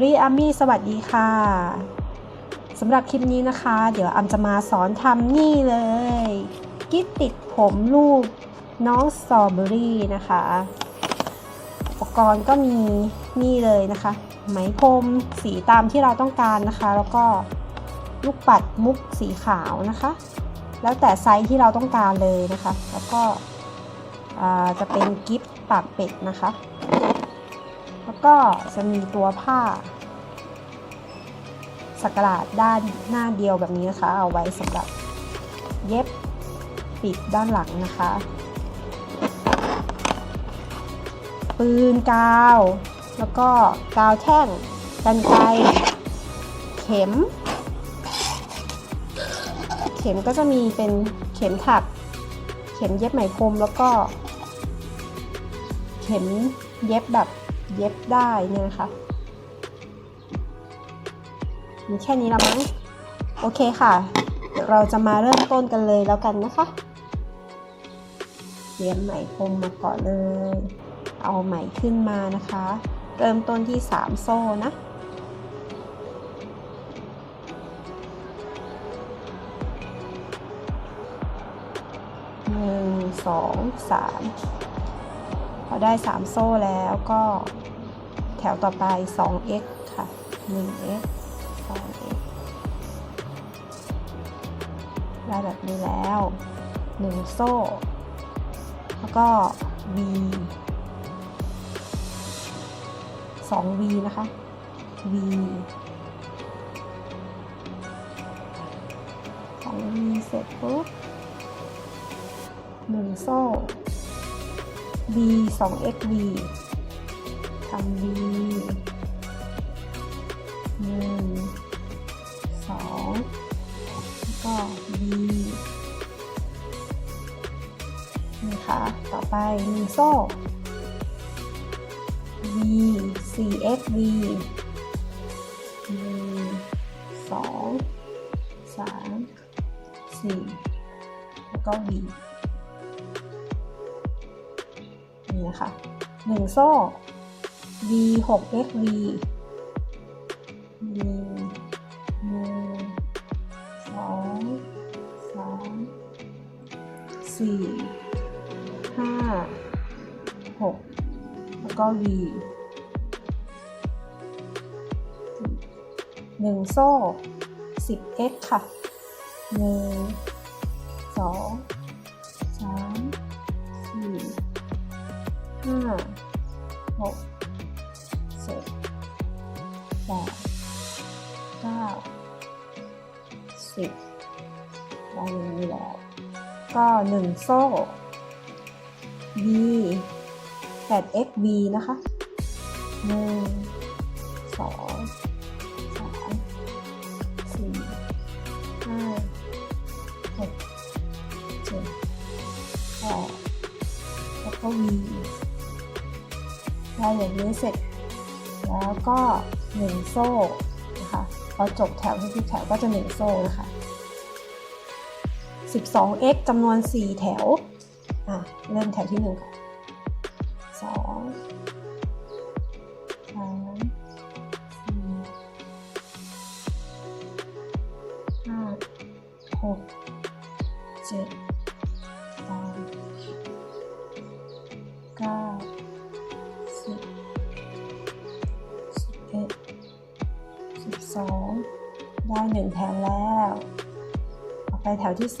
Dairy Army สวัสดีค่ะสำหรับคลิปนี้นะคะ เดี๋ยวอัมจะมาสอนทำนี่เลย กิ๊บติดผมรูปน้องสตรอเบอรี่นะคะอุปกรณ์ก็มีนี่เลยนะคะ ไหมพรมสีตามที่เราต้องการนะคะ แล้วก็ลูกปัดมุกสีขาวนะคะ แล้วแต่ไซส์ที่เราต้องการเลยนะคะ แล้วก็จะเป็นกิฟปากเป็ดนะคะ แล้วก็จะมีตัวผ้าสักหลาดด้านหน้าเดียวแบบนี้นะคะ เอาไว้สำหรับเย็บปิดด้านหลังนะคะ ปืนกาว แล้วก็กาวแท่งกันไกเข็ม เข็มก็จะมีเป็นเข็มถัก เข็มเย็บไหมพรมแล้วก็ เข็มเย็บแบบ เย็บได้เนี่ยนะคะ มีแค่นี้ละมั้ง โอเคค่ะเดี๋ยวเราจะมาเริ่มต้นกันเลยแล้วกันนะคะเตรียมไหมพรมมาก่อนเลย เอาไหมขึ้นมานะคะ เริ่มต้นที่ 3 โซ่นะหนึ่งสองสาม พอได้ 3 โซ่แล้วก็แถวต่อไป 2x ค่ะ 1x 2x ได้แบบนี้แล้ว 1 โซ่ แล้วก็ v 2v นะคะ v 2v เสร็จปุ๊บหนึ่งโซ่ v 2 x v ทำ v หนึ่งสองแล้วก็ v นี่ค่ะต่อไปหนึ่งโซ่ v 4 x v หนึ่งสองสามสี่แล้วก็ v นี่นะคะหนึ่งโซ่ v 6 x v หนึ่งหนึ่งสองสามสี่ห้าหกแล้วก็ v หนึ่งโซ่ 10x ค่ะหนึ่งสอง หกเจ็ดแปดเก้าสิบได้อย่างนี้แล้ว ก็หนึ่งโซ่ v 8 x v นะคะหนึ่งสองสามสี่ห้าหกเจ็ดแปดแล้วก็ v ได้อย่างนี้เสร็จ แล้วก็หนึ่งโซ่นะคะพอจบแถวทุกแถวก็จะหนึ่งโซ่นะคะ 12x จำนวน 4 แถว อะ เริ่มแถวที่ 1 ค่ะ 2 ได้ 1 แถมแล้ว ต่อไปแถวที่ 2 ต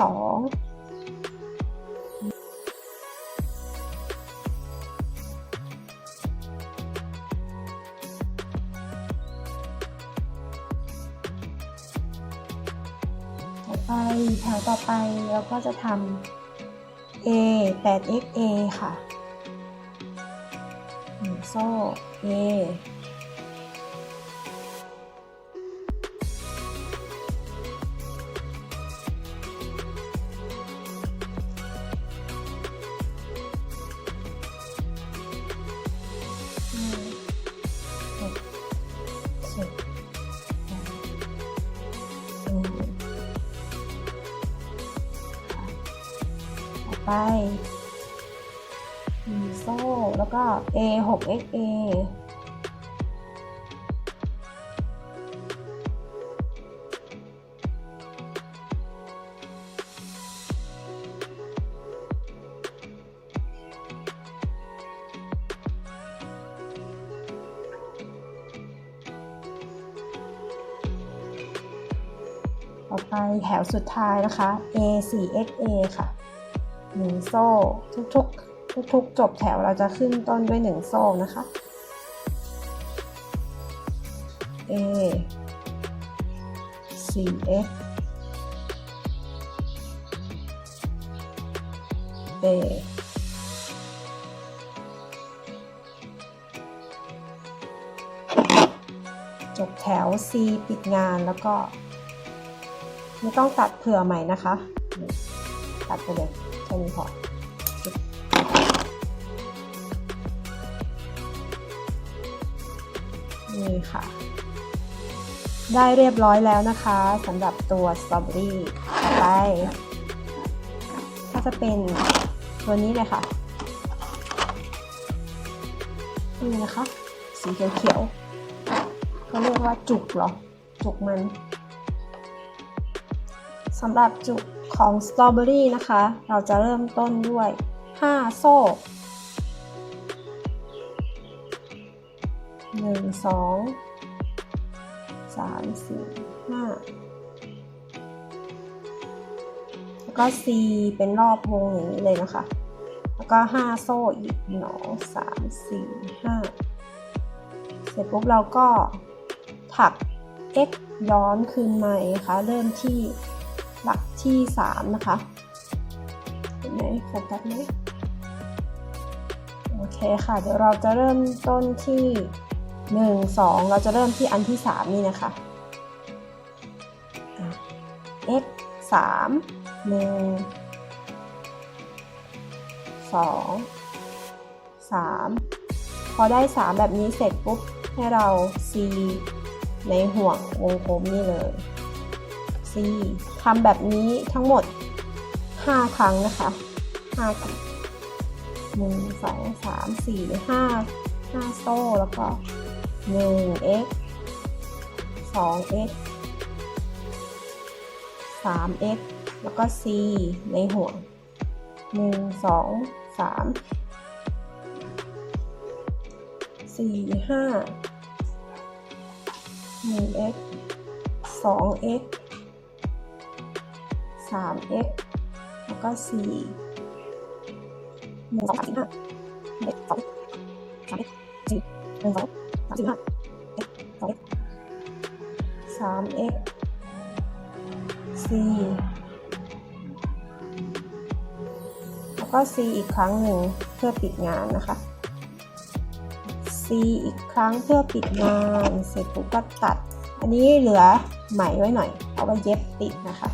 ่ไปแถวต่อไปเราก็จะทำ A 8 XA ค่ะ โซ่ A ไปมีโซ่ แล้วก็ A 6 XA ต่อไปแถวสุดท้ายนะคะ A4XA ค่ะ หนึ่งโซ่ ทุกๆ ทุกๆ จบแถวเราจะขึ้นต้นด้วยหนึ่งโซ่นะคะ A 4 X A จบแถว C ปิดงานแล้วก็ ไม่ต้องตัดเผื่อใหม่นะคะ ตัดไปเลย แค่นี้พอนี่ค่ะ ได้เรียบร้อยแล้วนะคะสำหรับตัวสตรอเบอรี่ต่อไปก็จะเป็นตัวนี้เลยค่ะนี่นะคะสีเขียวๆเขาเรียกว่าจุกเหรอ จุกมันสำหรับจุก ของสตรอเบอรี่นะคะ เราจะเริ่มต้นด้วย 5 โซ่ 1 2 3 4 5 แล้วก็ C เป็นรอบวงอย่างนี้เลยนะคะ แล้วก็ 5 โซ่อีกหนอ3 4 5เสร็จปุ๊บเราก็ถัก x ย้อนคืนมาเอีกนะคะเริ่มที่ ที่ 3 นะคะเห็นไหมโฟกัสไหมโอเคค่ะ เดี๋ยวเราจะเริ่มต้นที่ 1 2 เราจะเริ่มที่อันที่ 3 นี่นะคะอะ x 3 1 2 3 พอได้ 3 แบบนี้เสร็จปุ๊บ ให้เรา C ในห่วงวงกลมนี่เลย C ทำแบบนี้ทั้งหมด 5 ครั้งนะคะ5ครั้ง1 2 3 4 5 5โซ่แล้วก็ 1x 2x 3x แล้วก็ C ในห่วง1 2 3 4 5 1x 2x 3x แล้วก็4 1 2 3 4 5 1 2 3 4 1 2 3 4 5 2x 3x 4 แล้วก็ C อีกครั้งหนึ่งเพื่อปิดงานนะคะ C อีกครั้งเพื่อปิดงาน เสร็จปุ๊บก็ตัด อันนี้เหลือไหมไว้หน่อย เอาไว้เย็บติดนะคะ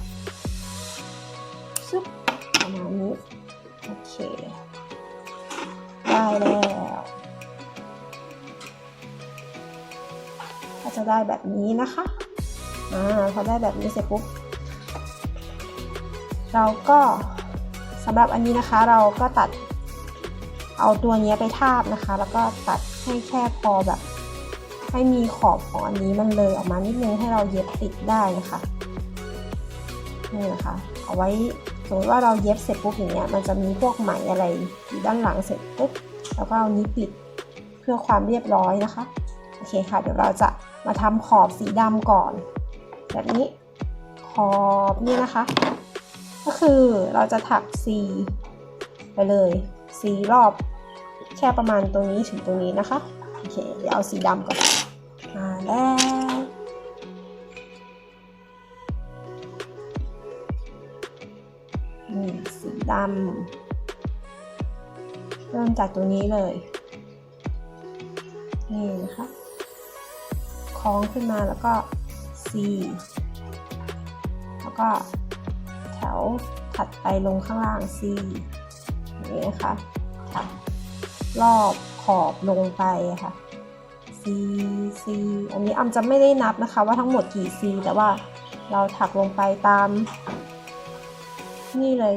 โอเค ได้แล้ว ก็จะได้แบบนี้นะคะ อ่า พอได้แบบนี้เสร็จปุ๊บ เราก็สำหรับอันนี้นะคะเราก็ตัดเอาตัวนี้ไปทาบนะคะ แล้วก็ตัดให้แค่พอแบบ ให้มีขอบของอันนี้มันเลยออกมานิดนึงให้เราเย็บติดได้นะคะนี่นะคะเอาไว้ สมมติว่าเราเย็บเสร็จปุ๊บอย่างเงี้ยมันจะมีพวกไหมอะไรอยู่ด้านหลังเสร็จปุ๊บแล้วก็เอานี้ปิดเพื่อความเรียบร้อยนะคะ โอเคค่ะ เดี๋ยวเราจะมาทำขอบสีดำก่อน แบบนี้ขอบนี่นะคะ ก็คือเราจะถัก C ไปเลย C รอบแค่ประมาณตรงนี้ถึงตรงนี้นะคะ โอเค เดี๋ยวเอาสีดำก่อนมาแล้วำเริ่มจากตัวนี้เลย นี่นะคะคล้องขึ้นมาแล้วก็ C แล้วก็แถวถัดไปลงข้างล่าง C นี้นะคะถักรอบขอบลงไปค่ะ C C อันนี้อำจะไม่ได้นับนะคะว่าทั้งหมดกี่ C แต่ว่าเราถักลงไปตาม นี่เลย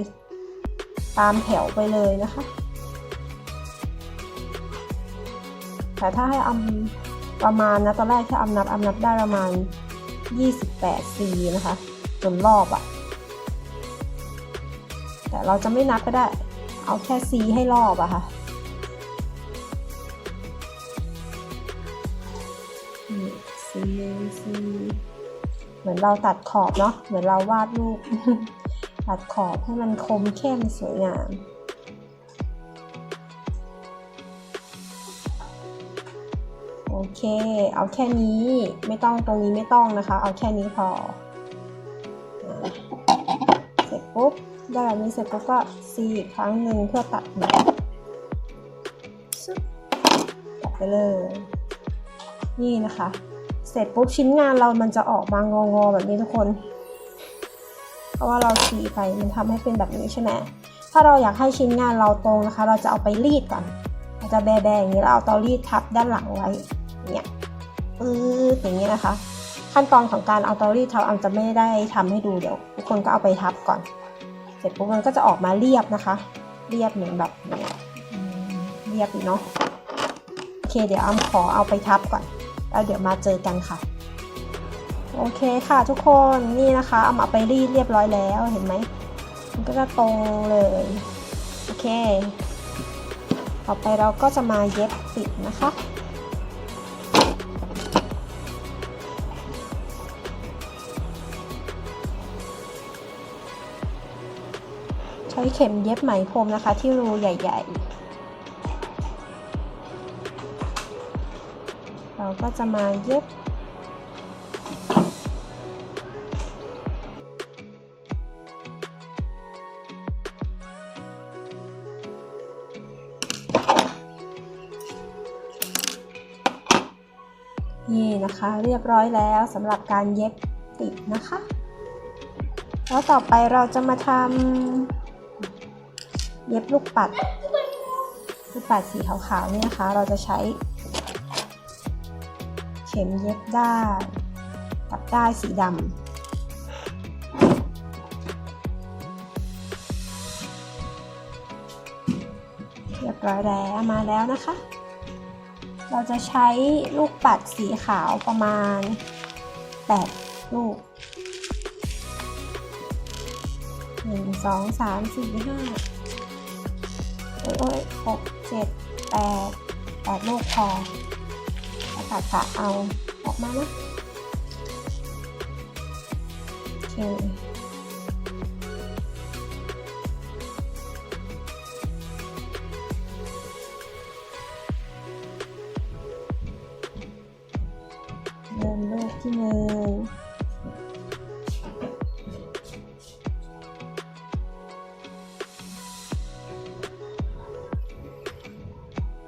ตามแถวไปเลยนะคะ แต่ถ้าให้อำประมาณนะตอนแรกที่อำนับอำนับได้ประมาณ 28 C นะคะจนรอบอะแต่เราจะไม่นับก็ได้ เอาแค่ C ให้รอบอะค่ะ C C มือนเราตัดขอบเนาะ เหมือนเราวาดรูป ตัดขอบให้มันคมเข้มสวยงามโอเค เอาแค่นี้ไม่ต้องตรงนี้ไม่ต้องนะคะ เอาแค่นี้พอ เสร็จปุ๊บได้แบบนี้เสร็จปุ๊บก็ซีอีกครั้งหนึ่งเพื่อตัดแบบซึบตัดไปเลย นี่นะคะ เสร็จปุ๊บชิ้นงานเรามันจะออกมางอๆแบบนี้ทุกคน เพราะว่าเราซีไปมันทำให้เป็นแบบนี้ใช่ไหมถ้าเราอยากให้ชิ้นงานเราตรงนะคะ เราจะเอาไปรีดก่อนเราจะแบะๆอย่างนี้แล้วเอาเตารีดทับด้านหลังไว้เนี่ยปื๊ดอย่างนี้นะคะ ขั้นตอนของการเอาเตารีดทับอันจะไม่ได้ทำให้ดูเดี๋ยวทุกคนก็เอาไปทับก่อน เสร็จปุ๊บมันก็จะออกมาเรียบนะคะ เรียบเหมือนแบบเนี่ยเรียบอยู่เนาะโอเคเดี๋ยวอ้ำขอเอาไปทับก่อน แล้วเดี๋ยวมาเจอกันค่ะ โอเคค่ะทุกคนนี่นะคะเอามาไปรีดเรียบร้อยแล้วเห็นไหมมันก็จะตรงเลยโอเค ต่อไปเราก็จะมาเย็บปิดนะคะใช้เข็มเย็บไหมพรมนะคะที่รูใหญ่ ๆเราก็จะมาเย็บ นี่นะคะเรียบร้อยแล้วสำหรับการเย็บติดนะคะ แล้วต่อไปเราจะมาทำเย็บลูกปัด ลูกปัดสีขาวๆนี่นะคะ เราจะใช้ เข็มเย็บได้ายกับได้สีดำเรียบร้อยแล้วมาแล้วนะคะ เราจะใช้ลูกปัดสีขาวประมาณ 8 ลูกหนึ่งสองสามสี่ห้าโอ้ยโอ้ยหกเจ็ดแปดแปดลูกพอแล้วตัดกะเอาออกมานะโอเค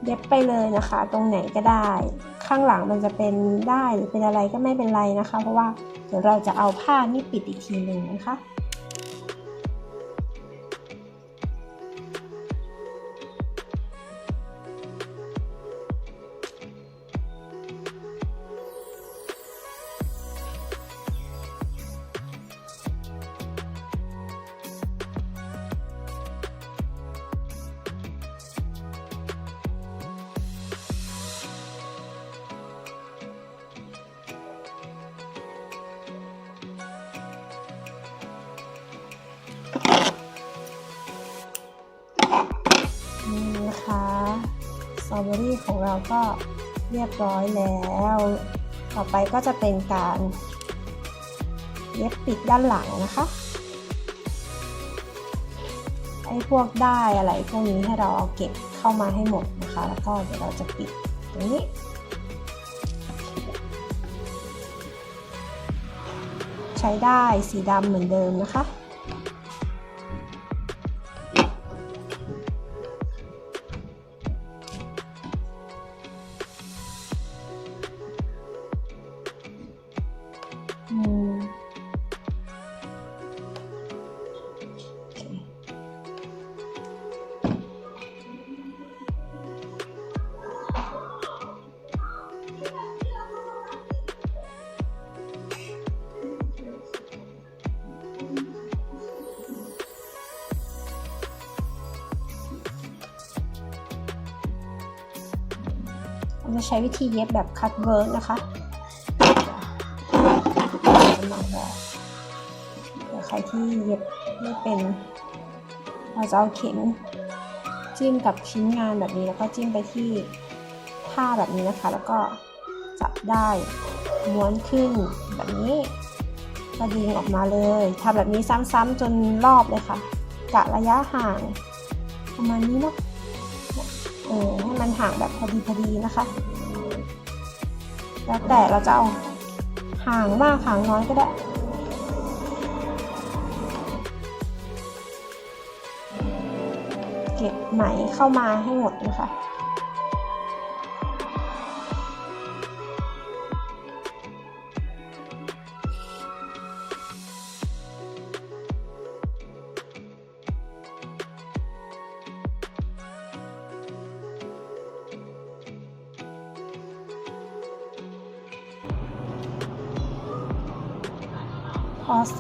เย็บไปเลยนะคะ ตรงไหนก็ได้ ข้างหลังมันจะเป็นได้หรือเป็นอะไรก็ไม่เป็นไรนะคะ เพราะว่าเดี๋ยวเราจะเอาผ้านี่ปิดอีกทีหนึ่งนะคะ อเบอรี่ของเราก็เรียบร้อยแล้ว ต่อไปก็จะเป็นการเย็บปิดด้านหลังนะคะไอ้พวกได้อะไรพวกนี้ให้เราเอาเก็บเข้ามาให้หมดนะคะ แล้วก็เดี๋ยวเราจะปิดตรงนี้ใช้ได้สีดำเหมือนเดิมนะคะ ใช้วิธีเย็บแบบคัตเวิร์กนะคะกำลังบอกใครที่เย็บไม่เป็นเราจะเอาเข็มจิ้มกับชิ้นงานแบบนี้แล้วก็จิ้มไปที่ผ้าแบบนี้นะคะ แล้วก็จับได้ม้วนขึ้นแบบนี้ก็ดึงออกมาเลยทำแบบนี้ซ้ำๆจนรอบเลยค่ะกะระยะห่างประมาณนี้เนาะเออให้มันห่างแบบพอดีพอดีนะคะ แล้วแต่เราจะเอาห่างมากห่างน้อยก็ได้เก็บไหมเข้ามาให้หมดนะคะ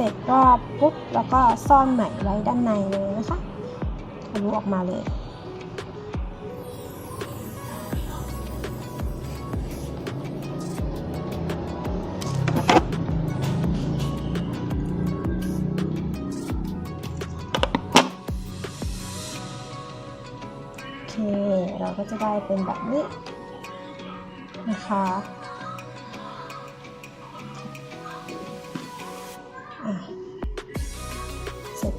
เสร็จรอบปุ๊บแล้วก็ซ่อนไหม่ไว้ด้านในเลยนะคะทะลุออกมาเลยโอเคเราก็จะได้เป็นแบบนี้นะคะ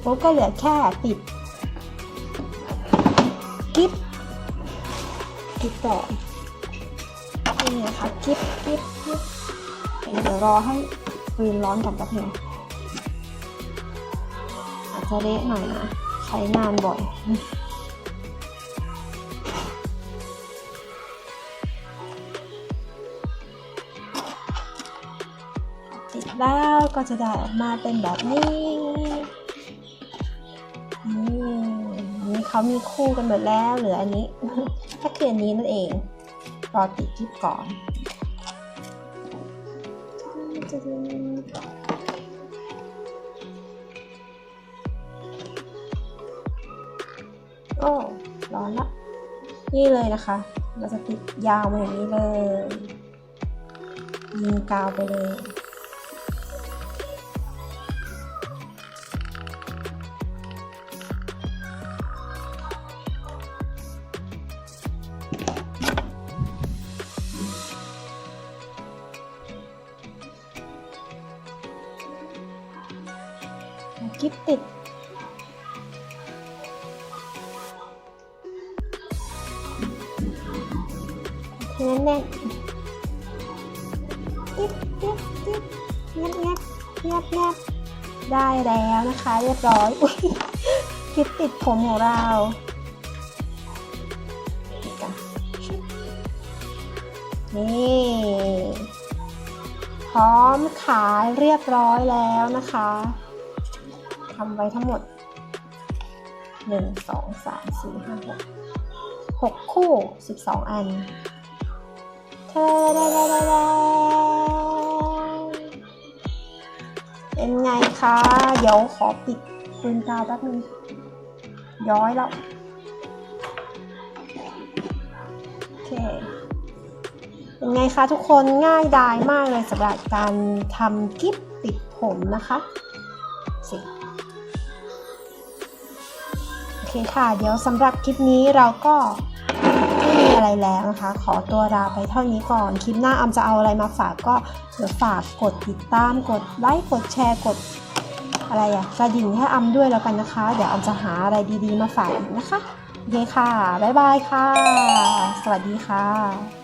ปุ๊บก็เหลือแค่ติดกิ๊บกิ๊บต่อนี่นะคะกิ๊บกิ๊บกิ๊บเดี๋ยวรอให้ฟืนร้อนก่อนแป๊บนึงอาจจะเละหน่อยนะใช้งานบ่อยติดแล้วก็จะได้ออกมาเป็นแบบนี้ นี่เขามีคู่กันหมดแล้วเหลืออันนี้ถ้าคืออันนี้นั่นเอง รอติดจิ๊บก่อนโอ้ร้อนละ นี่เลยนะคะ เราจะติดยาวมาอย่างนี้เลย ยิงกาวไปเลย บติ๊บติ๊บเงียบเงียบเงียบเงียบได้แล้วนะคะ เรียบร้อยอุ้ยคลิปติดผมของเรานี่กันชุบนี่พร้อมขายเรียบร้อยแล้วนะคะทำไว้ทั้งหมด 1 2 3 4 5 6 6 คู่ 12 อันเธอได้ได้ได้ เป็นไงคะ เดี๋ยวขอปิดปืนกาวแป๊บนึง ย้อยแล้ว โอเค เป็นไงคะทุกคนง่ายดายมากเลยสำหรับการทำกิ๊บติดผมนะคะสิโอเคค่ะ เดี๋ยวสำหรับคลิปนี้เราก็ อะไรแล้วนะคะ ขอตัวลาไปเท่านี้ก่อน คลิปหน้าอำจะเอาอะไรมาฝากก็เดี๋ยวฝากกดติดตาม กดไลค์ กดแชร์ กดอะไรอะกระดิ่งให้อำด้วยแล้วกันนะคะ เดี๋ยวอำจะหาอะไรดีๆมาฝากอีกนะคะโอเคค่ะ บ๊ายบายค่ะ สวัสดีค่ะ